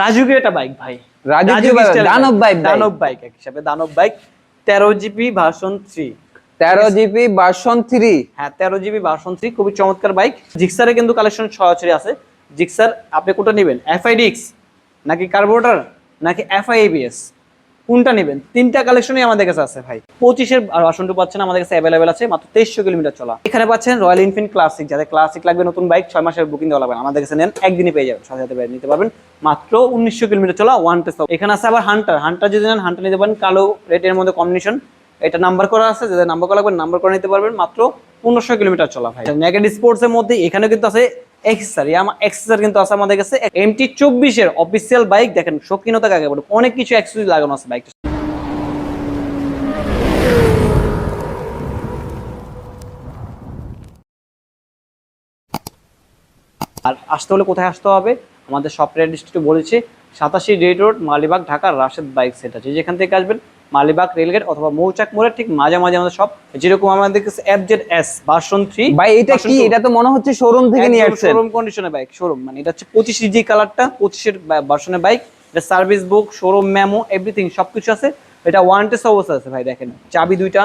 রাজুকের একটা বাইক ভাই? রাজুকি রাজুকি দানব বাইক দানব বাইক এক হিসাবে। দানব বাইক তেরো জিবি ভার্সন থ্রি তেরো জিবি ভার্সন থ্রি হ্যাঁ তেরো জিবি ভার্সন থ্রি খুবই চমৎকার বাইক জিক্সারে কিন্তু কালেকশন সরাসরি আছে। জিক্সার আপনি কোটা নেবেন? এফআইডিক্স নাকি কার্বোটার নাকি এফআইএবিএস কোনটা নেবেন? তিনটা কালেকশনই আমাদের কাছে আছে ভাই। পঁচিশের ভার্সনটু পাচ্ছেন আমাদের কাছে অ্যাভেলেবেল আছে মাত্র তেইশশো কিলোমিটার চলা। এখানে পাচ্ছেন রয়্যাল এনফিল্ড ক্লাসিক যাদের ক্লাসিক লাগবে, নতুন বাইক ছয় মাসের বুকিং দেওয়া লাগবে। আমাদের কাছে নেন একদিনই পেয়ে যাবেন। সাথে সাথে নিতে পারবেন। মাত্র উনিশশো কিলোমিটার চলা ওয়ান টেস্ট এখানে আছে আবার হান্টার হান্টার যদি নেন হান্টার নিতে পারেন। কালো রেটের মধ্যে কম্বিনেশন এটা নাম্বার করা আছে, যাদের নাম্বার করা লাগবে নাম্বার করে নিতে পারবেন। মাত্র পনেরোশো কিলোমিটার চলা ভাই। নেগেটিভ স্পোর্টস এর মধ্যে এখানে কিন্তু আছে এক্সেসার আমার এক্সেসার কিন্তু আছে আমাদের কাছে। এমটি চব্বিশের অফিসিয়াল বাইক দেখেন, শৌখিনতা কাকে বলে? অনেক কিছু অ্যাক্সেসরি লাগানো আছে বাইকটা আর আসতে হলে কোথায় আসতে হবে? আমাদের সফটওয়্যার ডিস্ট্রিক্টে বলেছে, সাতাশি red road, Malibagh Dhaka Rashed bike centre যে যেখান থেকে আসবেন মালিবাগ রেলগেট অথবা মৌচাক মোড়ের ঠিক মাঝামাঝি আমাদের সব যেরকম আমাদের কাছে F Z S version three ভাই এটা কি? এটা তো মনে হচ্ছে শোরুম থেকে নিয়ে আসছেন। শোরুম কন্ডিশনের বাইক শোরুম মানে এটা হচ্ছে পঁচিশ জি কালারটা পঁচিশের ভার্সনের বাইক এটা service book showroom memo everything সবকিছু আছে। এটা ওয়ান টেস্ট অবস্থা আছে ভাই দেখেন। চাবি দুইটা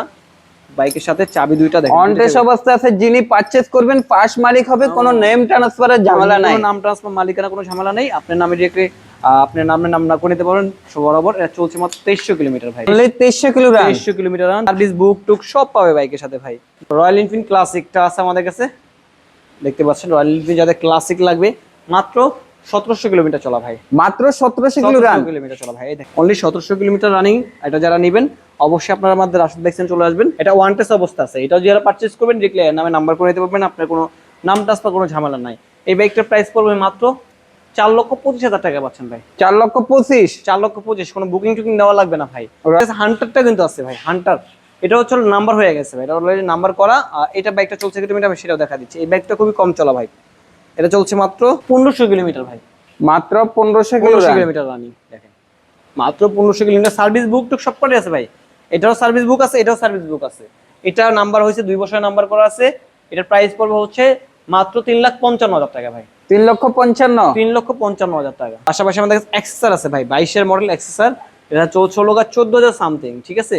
বাইকের সাথে চাবি দুইটা দেখেন। অনটেস অবস্থা আছে যিনি পারচেজ করবেন ফার্স্ট মালিক হবে কোনো নেম ট্রান্সফারের ঝামেলা নাই। কোনো নাম ট্রান্সফার মালিকানা কোনো ঝামেলা নেই। আপনার নামে ডিরেক্টলি আপনার নামের নাম না করে নিতে পারেন বরাবর এটা চলছে মাত্র তেইশশো কিলোমিটার ভাই। Only 2300 kilo run. তেইশশো কিলোমিটার সার্ভিস বুক টুক সব পাবে বাইকের সাথে ভাই। রয়্যাল এনফিল্ড ক্লাসিকটা আছে আমাদের কাছে। দেখতে পাচ্ছেন রয়্যাল এনফিল্ড যাদের ক্লাসিক লাগবে মাত্র সতেরোশো কিলোমিটার চলা ভাই। মাত্র 1700 কিলো কিলোমিটার চলা ভাই অনলি সতেরোশো কিলোমিটার রানিং এটা যারা নেবেন অবশ্যই আপনারা আমাদের রাশিদ দেখছেন চলে আসবেন। এটা ওয়ান টেস্ট অবস্থা আছে। এটা যারা পারচেজ করবেন দেখলে নামে নাম্বার করে নিতে পারবেন আপনার কোনো নাম ট্রান্সফার কোনো ঝামেলা নাই। এই বাইকটার প্রাইস পড়বে মাত্র চার লক্ষ পঁচিশ হাজার টাকা পাচ্ছেন ভাই। 4 লক্ষ 25 চার লক্ষ পঁচিশ কোনো বুকিং টুকিং নেওয়া লাগবে না ভাই। হান্টারটা কিন্তু আছে ভাই হান্টার এটা হচ্ছে নাম্বার হয়ে গেছে ভাই এটা অলরেডি নাম্বার করা। আর এটা বাইকটা চলছে কিলোমিটার আমি সেটাও দেখা দিচ্ছি। এই বাইকটা খুবই কম চলা ভাই। এটা চলছে মাত্র পনেরোশো কিলোমিটার ভাই। মাত্র 1500 পনেরোশো কিলোমিটার রানিং দেখেন। মাত্র পনেরোশো কিলোমিটার। সার্ভিস বুক টুক সব কটাই আছে ভাই। এটাও সার্ভিস বুক আছে এটাও সার্ভিস বুক আছে। এটা নাম্বার হয়েছে দুই বছরের নাম্বার করা আছে। এটার প্রাইস পড়বে হচ্ছে মাত্র তিন লাখ পঞ্চান্ন হাজার টাকা ভাই। 3 লক্ষ 55 তিন লক্ষ পঞ্চান্ন হাজার টাকা। পাশাপাশি আমাদের কাছে এক্সেসার আছে ভাই বাইশের মডেল এক্সেসার এটা ষোলো গা চোদ্দ হাজার সামথিং ঠিক আছে?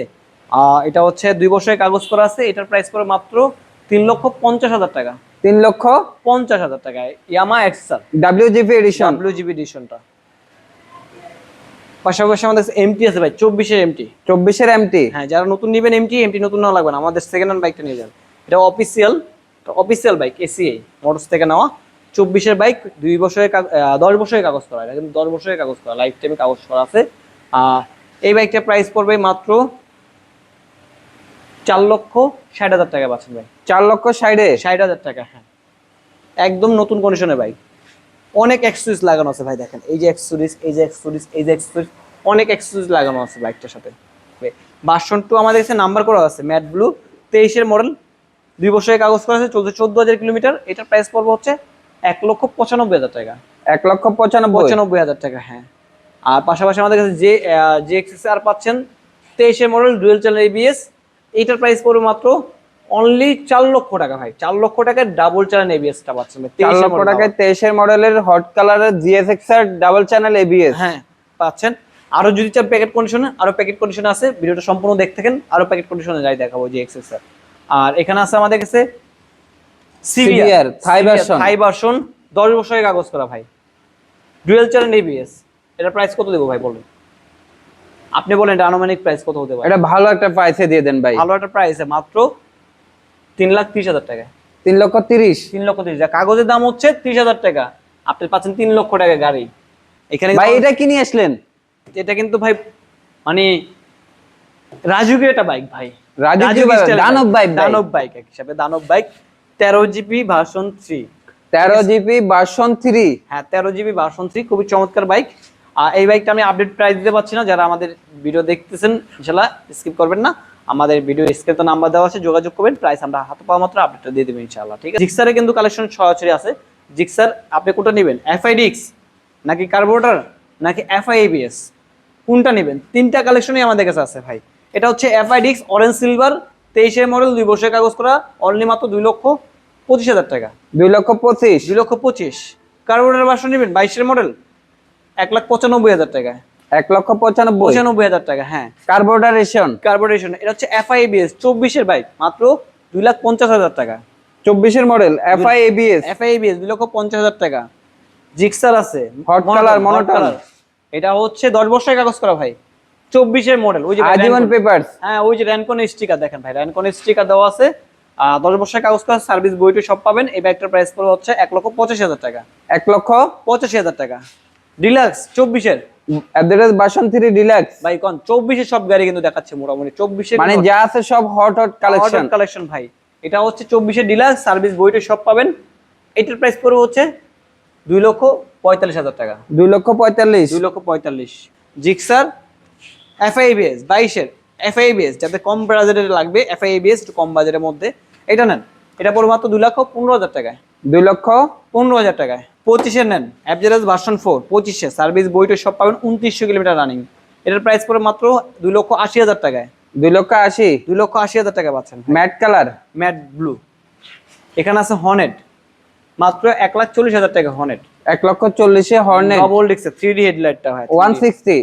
এটা হচ্ছে দুই বছরের কাগজ করা আছে এটার প্রাইস পড়ে মাত্র তিন লক্ষ পঞ্চাশ হাজার টাকা। 3 লক্ষ পঞ্চাশ হাজার টাকায় Yamaha XSR WGP edition W GB এডিশনটা পাশাপাশি আমাদের এমটি আছে ভাই চব্বিশের এমটি 24 এর এমটি হ্যাঁ যারা নতুন নেবেন এমটি এমটি নতুন নেওয়া লাগবে না আমাদের সেকেন্ড হ্যান্ড বাইকটা নিয়ে যান। এটা official official bike ACI motors থেকে নেওয়া। চব্বিশের বাইক দুই বছরের দশ বছরের কাগজ করা এটা কিন্তু দশ বছরের কাগজ করা লাইফ টাইমে কাগজ করা আছে। এই বাইকটার প্রাইস পড়বে মাত্র চার লক্ষ ষাট হাজার টাকা পাচ্ছেন ভাই। 4 লক্ষ 60 ষাট হাজার টাকা হ্যাঁ। একদম নতুন কন্ডিশনের বাইক। অনেক এক্সেসরিজ লাগানো আছে ভাই দেখেন। এই যে এক্সেসরিজ এই যে এক্সেসরিজ এই যে এক্সেসরিজ অনেক এক্সেসরিজ লাগানো আছে বাইকটার সাথে। বাসন টু আমাদের কাছে নাম্বার করা আছে ম্যাট ব্লু তেইশের মডেল দুই বছরের কাগজ করা আছে চলছে চোদ্দ হাজার কিলোমিটার। এটার প্রাইস পড়বে হচ্ছে এক লক্ষ পঁচানব্বই হাজার টাকা। 1 লক্ষ 95 পঁচানব্বই হাজার টাকা হ্যাঁ। আর পাশাপাশি আমাদের কাছে যে যে এক্সেস আর পাচ্ছেন তেইশের মডেল ডুয়েল চ্যানেল এবিএস এইটার প্রাইস পড়বে মাত্র অনলি চার লক্ষ টাকা ভাই। চার লক্ষ টাকায় ডাবল চ্যানেল এবিএসটা পাচ্ছেন ভাই, 4 23 লক্ষ টাকায় 23 এর মডেলের হট কালারের জিএসএক্স এর ডাবল চ্যানেল এবিএস হ্যাঁ পাচ্ছেন। আরও যদি চান প্যাকেট কন্ডিশনে আরও প্যাকেট কন্ডিশনে আছে। ভিডিওটা সম্পূর্ণ দেখতে থাকেন আরও প্যাকেট কন্ডিশনে যাই দেখাবো যে এক্সেস আর এখানে আছে আমাদের কাছে CBR, Thai version। Thai version 10 বছরের কাগজ করা ভাই। ডুয়েল চ্যানেল এবিএস এটা প্রাইস কত দেবো ভাই বলুন? আপনি বলেন এটা আনুমানিক প্রাইস কত হতে পারে? এটা ভালো একটা প্রাইসে দিয়ে দেন ভাই। ভালো একটা প্রাইসে মাত্র তিন লাখ ত্রিশ হাজার টাকা 3 লক্ষ 30 তিন লক্ষ ত্রিশ। হাজার কাগজের দাম হচ্ছে ত্রিশ হাজার টাকা। আপনি পাচ্ছেন তিন লক্ষ টাকা গাড়ি। এখানে ভাই এটা কি নিয়ে আসলেন? এটা কিন্তু ভাই মানে রাজুকের একটা বাইক ভাই। রাজুকি রাজুকি দানব বাইক দানব বাইক এক হিসাবে দানব বাইক তেরো GB version three 13 GB version three হ্যাঁ তেরো জিবি ভার্সন থ্রি খুবই চমৎকার বাইক আর এই বাইকটা আমি আপডেট প্রাইস দিতে পারছি না যারা আমাদের ভিডিও দেখতেছেন ইনশাল্লাহ স্কিপ করবেন না। আমাদের ভিডিও স্ক্রিনে তো নাম্বার দেওয়া আছে যোগাযোগ করবেন প্রাইস আমরা হাতে পাওয়া মাত্র আপডেটটা দিয়ে দেবেন ইনশাল্লাহ ঠিক আছে? জিক্সারে কিন্তু কালেকশন সরাসরি আছে। জিক্সার আপনি কোনটা নেবেন? এফআইডিক্স নাকি কার্বোরেটর নাকি এফআইএবিএস কোনটা নেবেন? তিনটা কালেকশনই আমাদের কাছে আছে ভাই। এটা হচ্ছে এফআইডিক্স অরেঞ্জ সিলভার তেইশের মডেল দুই বছরের কাগজ করা অনলি মাত্র দুই লক্ষ পঁচিশ হাজার টাকা। দুই লক্ষ 25 দুই লক্ষ পঁচিশ। কার্বোরেটর বাসন নেবেন বাইশের মডেল। এক লাখ পঁচানব্বই হাজার টাকা। এক লক্ষ পঁচানব্বই। পঁচানব্বই হাজার টাকা হ্যাঁ। কার্বোরেশন কার্বোরেশন এটা হচ্ছে এফআইবিএস চব্বিশের বাইক মাত্র দুই লাখ পঞ্চাশ হাজার টাকা। চব্বিশের মডেল এফ এফআই এবিএস এফআইবিএস দুই লক্ষ পঞ্চাশ হাজার টাকা। জিক্সার আছে। এটা হচ্ছে দশ বছরের কাগজ করা ভাই। চব্বিশের মডেল ওই যে আজীবন পেপারস হ্যাঁ ওই যে র্যানকন স্টিকার দেখেন ভাই। র্যানকন স্টিকার দেওয়া আছে। দশ বছরের কাগজ করা সার্ভিস বইটি সব পাবেন। এই ব্যাগটার প্রাইস পড়বে হচ্ছে এক লক্ষ পঁচাশি হাজার টাকা। এক লক্ষ পঁচাশি হাজার টাকা। ডিলাক্স চব্বিশের। অ্যাড্রেস বাসন্তী ডিলাক্স ভাই কোন? চব্বিশের সব গাড়ি কিন্তু দেখাচ্ছে মোটামুটি। চব্বিশের মানে যা আছে সব হট হট কালেকশন কালেকশন ভাই। এটা হচ্ছে চব্বিশের ডিলাক্স সার্ভিস বইটি সব পাবেন। এটার প্রাইস পড়বে হচ্ছে দুই লক্ষ পঁয়তাল্লিশ হাজার টাকা। দুই লক্ষ পঁয়তাল্লিশ। দুই লক্ষ পঁয়তাল্লিশ। জিক্সার এফআইবিএস বাইশের। এফআইবিএস যাতে কম বাজেটের লাগবে এফআইবিএস একটু কম বাজেটের মধ্যে। এটা নেন। এটা পড়বে মাত্র দুই লক্ষ পনেরো হাজার টাকায়। দুই লক্ষ পনেরো হাজার টাকায়। পঁচিশে নেন। অ্যাপজেরাস ভার্সন ফোর পঁচিশে। সার্ভিস বইটা সব পাবেন উনত্রিশশো কিলোমিটার রানিং এটার প্রাইস পড়বে মাত্র দুই লক্ষ আশি হাজার টাকায়। দুই লক্ষ আশি? দুই লক্ষ আশি হাজার টাকা পাচ্ছেন। ম্যাট কালার ম্যাট ব্লু এখানে আছে হনেট মাত্র এক লাখ চল্লিশ হাজার টাকা হর্নেট এক লক্ষ চল্লিশে হর্নেট ডবল ডিক্সে থ্রি ডি হেডলাইটটা হয়। ওয়ান সিক্সটি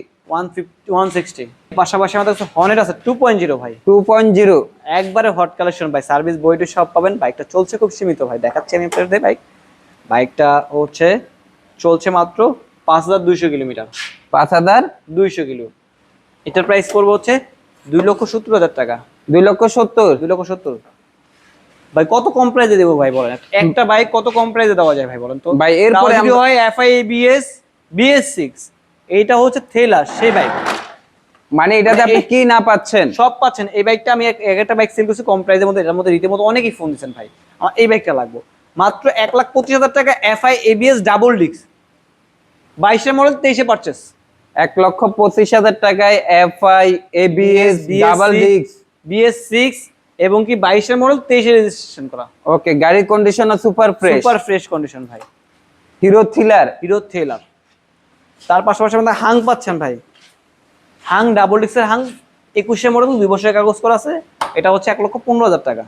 পাশাপাশি আমাদের কাছে হর্নেট আছে টু পয়েন্ট জিরো ভাই। টু পয়েন্ট জিরো একবারে হট কালেকশন ভাই সার্ভিস বইটি সব পাবেন। বাইকটা চলছে খুব সীমিত ভাই দেখাচ্ছি আমি আপনাদের বাইক বাইকটা হচ্ছে চলছে মাত্র পাঁচ হাজার দুইশো কিলোমিটার। পাঁচ হাজার? দুইশো কিলো। এটার প্রাইস পড়বে হচ্ছে দুই লক্ষ সত্তর হাজার টাকা। দুই লক্ষ সত্তর? দুই লক্ষ সত্তর। ভাই কত কম প্রাইসে দেবো ভাই বলেন? একটা বাইক কত কম প্রাইসে দেওয়া যায় ভাই বলেন তো? ভাই, এরপরে হয় এফআই বিএস বিএস সিক্স এইটা হচ্ছে থেলার সেই বাইক মানে এটাতে আপনি কি না পাচ্ছেন? সব পাচ্ছেন। এই বাইকটা আমি এক- এক একটা বাইক সেল করছি কম প্রাইসের মধ্যে এটার মধ্যে রীতিমতো অনেকেই ফোন দিচ্ছেন ভাই। আমার এই বাইকটা লাগবে। মাত্র এক লাখ পঁচিশ হাজার টাকা এফআই এবিএস ডাবল ডিক্স বাইশের মডেল তেইশে পারচেস এক লক্ষ পঁচিশ হাজার টাকায় FI ABS double disc BS six এবং কি বাইশের মডেল তেইশে রেজিস্ট্রেশন করা। ওকে গাড়ির condition super fresh super fresh condition ভাই। হিরো থ্রিলার হিরো থ্রিলার তার পাশাপাশি আপনার হাং পাচ্ছেন ভাই। হাং ডাবল ডিক্সের হাং একুশে মডেল, দুই বছরের কাগজ করা আছে। এটা হচ্ছে এক লক্ষ পনেরো হাজার টাকা।